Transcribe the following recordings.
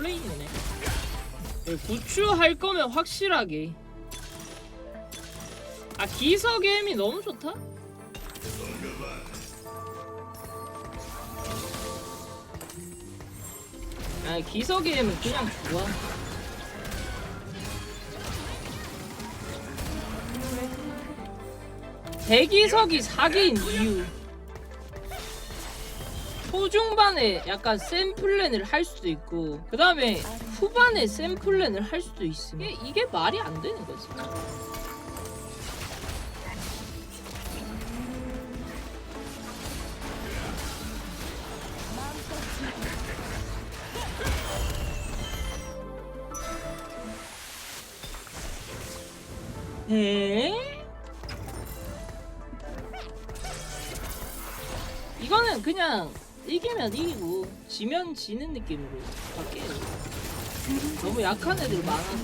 플레이네. 구추 할 거면 확실하게. 아 기석 게임이 너무 좋다. 아 기석 게임은 그냥 좋아. 대기석이 사기인 이유. 초중반에 약간 센 플랜을 할 수도 있고 그 다음에 후반에 센 플랜을 할 수도 있음 이게, 이게 말이 안 되는 거지 에? 이거는 그냥 이기면 이기고 지면 지는 느낌으로 바뀌어요. 너무 약한 애들이 많아서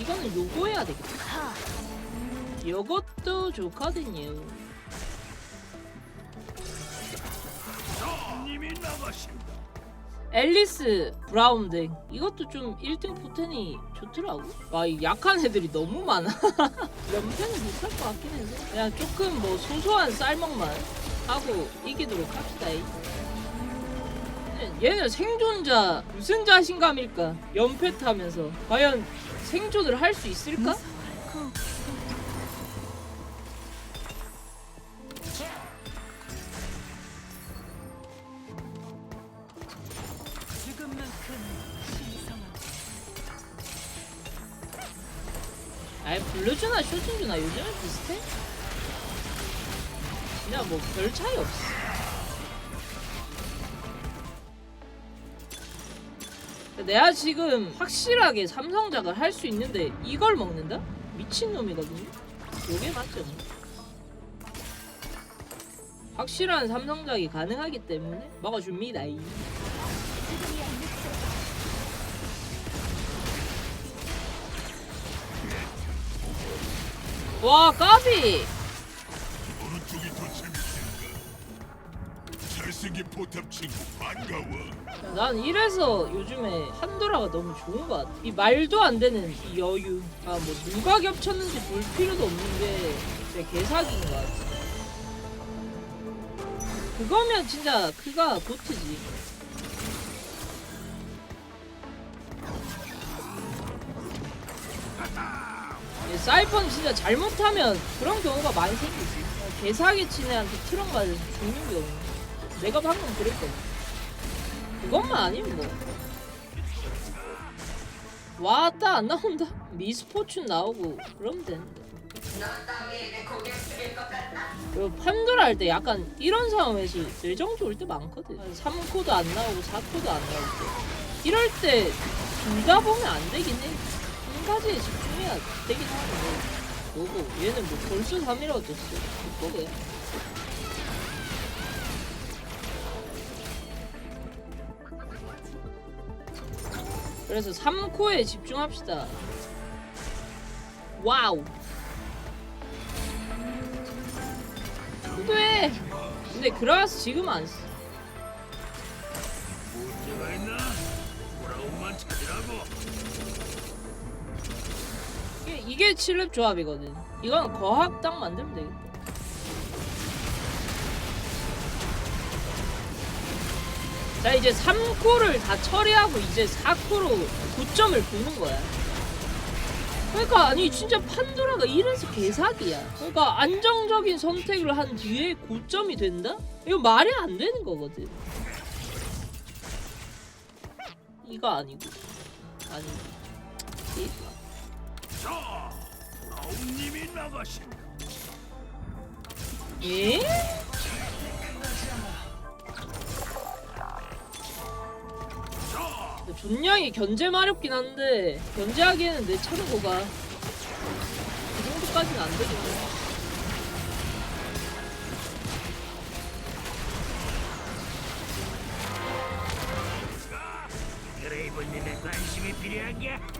이거는 요거 해야 되겠다. 요것도 좋거든요. 님이 나가신다. 앨리스 브라운댕 이것도 좀 1등 포텐이 좋더라고. 와이 약한 애들이 너무 많아. 연패는 못할 것 같긴 해서 그냥 조금 뭐 소소한 쌀먹만 하고 이기도록 합시다 이. 얘는 생존자 무슨 자신감일까? 연패 타면서. 과연 생존을 할 수 있을까? 아예 블루주나 쇼진주나 요즘은 비슷해? 그냥 뭐별 차이 없어 내가 지금 확실하게 삼성작을 할 수 있는데 이걸 먹는다? 미친놈이거든요? 요게 맞죠? 확실한 삼성작이 가능하기 때문에 먹어줍니다 이. 와 까비 오른쪽이 더 재밌을까? 잘생긴 포탑 친구 반가워. 난 이래서 요즘에 판도라가 너무 좋은 것 같아. 이 말도 안 되는 이 여유. 아, 뭐 누가 겹쳤는지 볼 필요도 없는 게 진짜 개사기인 것 같아. 그거면 진짜 그가 보트지. 예, 사이펀 진짜 잘못하면 그런 경우가 많이 생기지. 어, 개사기 친 애한테 트럭 맞아서 죽는 경우. 내가 방금 그랬거든. 그것만 아니면 뭐. 왔다 안 나온다. 미스포춘 나오고 그러면 되는데. 그리고 판도라 할때 약간 이런 상황에서 뇌정지 올때 많거든. 3코도 안 나오고 4코도 안 나올 때. 이럴 때 둘 다 보면 안 되긴 해. 한 가지에 집중해야 되긴 하는데. 뭐고 얘는 뭐 벌써 3이라고 떴어. 그거야. 그래서 3코에 집중합시다. 와우. 돼. 근데 그라가스 지금 안 써. 이게, 7렙 조합이거든. 이건 거학 딱 만들면 되겠다. 자 이제 3코를 다 처리하고 이제 4코로 고점을 보는 거야. 그러니까 아니 진짜 판도라가 이래서 개사기야. 그러니까 안정적인 선택을 한 뒤에 고점이 된다? 이거 말이 안 되는 거거든. 이거 아니고. 이- 자, 아웅님이 나가신다. 예? 자, 존냥이 견제 마렵긴 한데 견제하기에는 내 차르고가 그 정도까지는 안 되겠네. 그레이브님의 관심이 필요한가?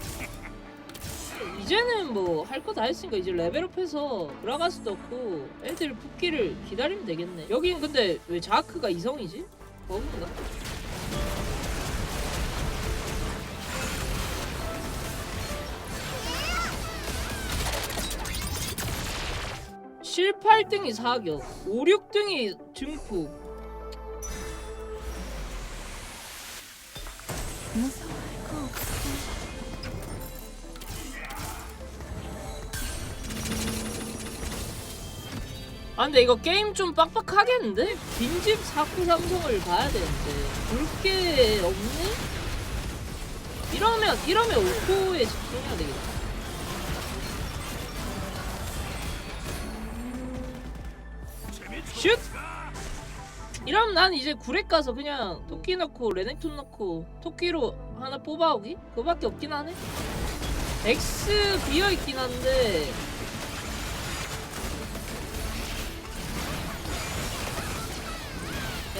이제는 뭐 할 거 다 했으니까 이제 레벨업해서 그라가스도 없고 애들 붙기를 기다리면 되겠네. 여긴 근데 왜 자크가 이성이지? 버그인가? 실 8등이 사격, 5, 6등이 증폭. 아 근데 이거 게임 좀 빡빡하겠는데? 빈집 사쿠 삼성을 봐야 되는데 볼 게 없네? 이러면 이러면 오코에 집중해야 되겠다. 슛! 이러면 난 이제 구렉 가서 그냥 토끼 넣고 레넥톤 넣고 토끼로 하나 뽑아오기? 그거밖에 없긴 하네. X 비어있긴 한데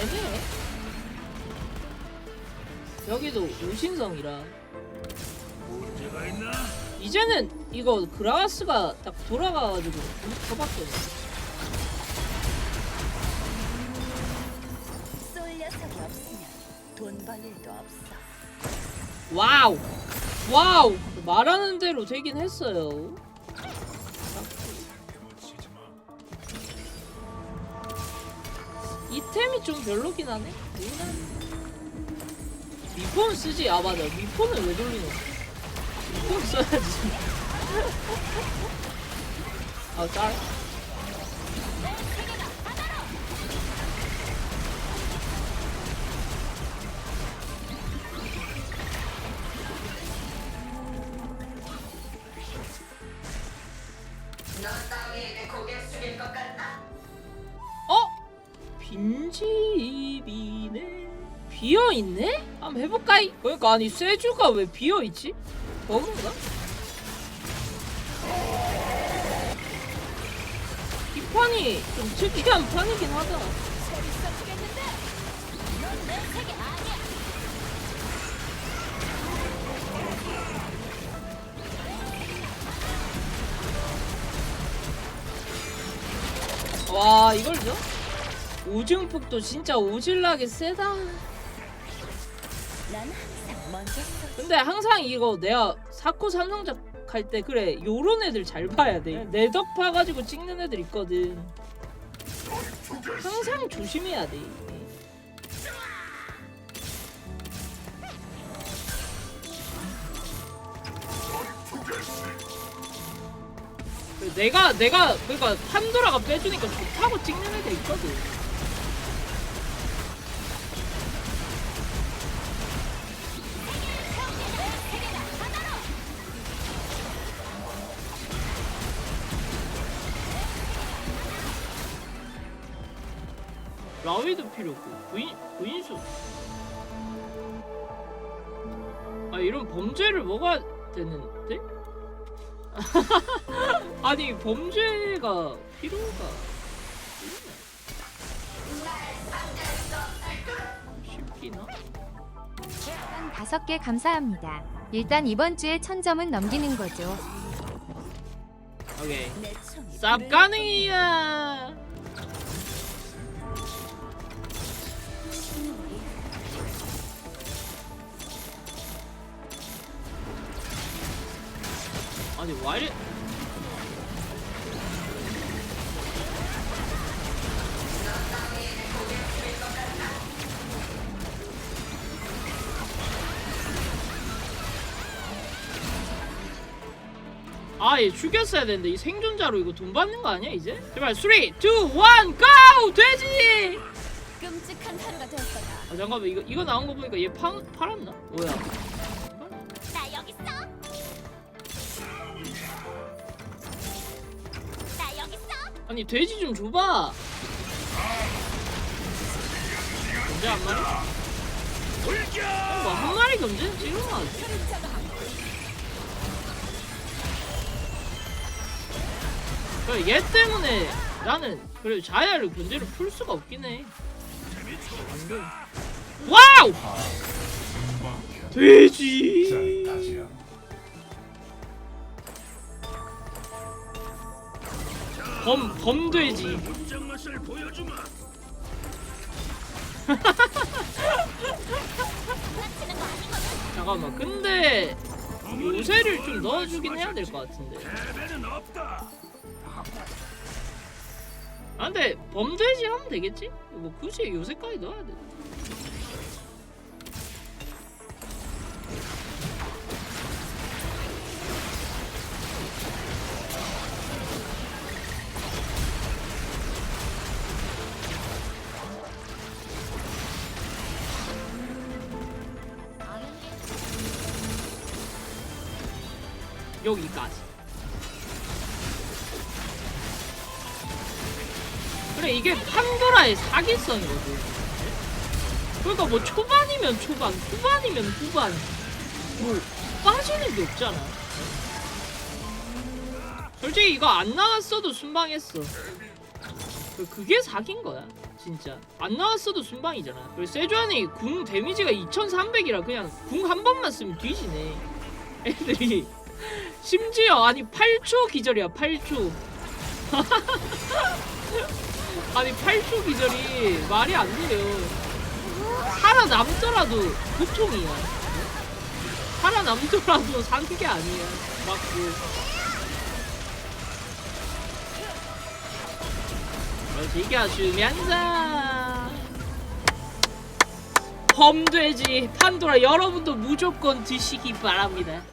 애매해. 여기도 우신성이라 문제가 있나? 이제는 이거 그라가스가 딱 돌아가가지고 더 바뀌었네. 쏠 녀석이 없으면 돈 벌 일도 없어. 와우 와우 말하는 대로 되긴 했어요. 이템이 좀 별로긴 하네. 미폰 쓰지 아 맞아 미폰을 왜 돌리노? 미폰 써야지. 아 짤. 어? 빈 집이네. 비어 있네? 한번 해볼까? 그러니까 아니 쇠주가 왜 비어 있지? 버그인가? 이 판이 좀 특이한 판이긴 하다. 와 이걸요? 오징폭도 진짜 오질나게 세다. 근데 항상 이거 내가 사코 삼성작 할 때 그래 요런 애들 잘 봐야 돼. 내덕 봐가지고 찍는 애들 있거든. 항상 조심해야 돼. 내가 내가 그러니까 판도라가 빼주니까 좋다고 찍는 애들 있거든. 라위도 필요 없고 부인 부인수 아 이런 범죄를 먹어야 되는데 아니 범죄가 필요가 있나? 쉽기나? 한 다섯 개 감사합니다. 일단 이번 주에 천 점은 넘기는 거죠. 오케이 쌉 가능이야 아니 와 이래 아, 얘 죽였어야 되는데 이 생존자로 이거 돈 받는 거 아니야 이제? 제발 3, 2, 1, GO! 돼지! 끔찍한 하루가 될 거다. 아 잠깐만 이거 이거 나온 거 보니까 얘 파, 팔았나? 뭐야? 아니 돼지 좀 줘봐. 견제 한 마리? 돌격! 어, 뭐한 마리 견제 지금? 그래, 얘 때문에 나는 그래 자야를 견제를 풀 수가 없긴 해. 와우! 돼지. 범 범돼지. 잠깐만 근데 요새를 좀 넣어주긴 해야 될 것 같은데. 아 근데 범죄지 하면 되겠지? 뭐 굳이 요새까지 넣어야 돼 여기까지. 그래 이게 판도라의 사기성이거든 그러니까 뭐 초반이면 초반 후반이면 후반. 뭐 빠지는 게 없잖아. 솔직히 이거 안 나왔어도 순방했어. 그- 그게 사기인 거야 진짜. 안 나왔어도 순방이잖아. 그리고 세주안이 궁 데미지가 2300이라 그냥 궁 한 번만 쓰면 뒤지네. 애들이 심지어 아니 8초 기절이야 8초. 아니 8초 기절이 말이 안 돼요. 살아남더라도 고통이야. 살아남더라도 사는 게 아니야 맞고. 즐겨주면서. 범돼지 판도라 여러분도 무조건 드시기 바랍니다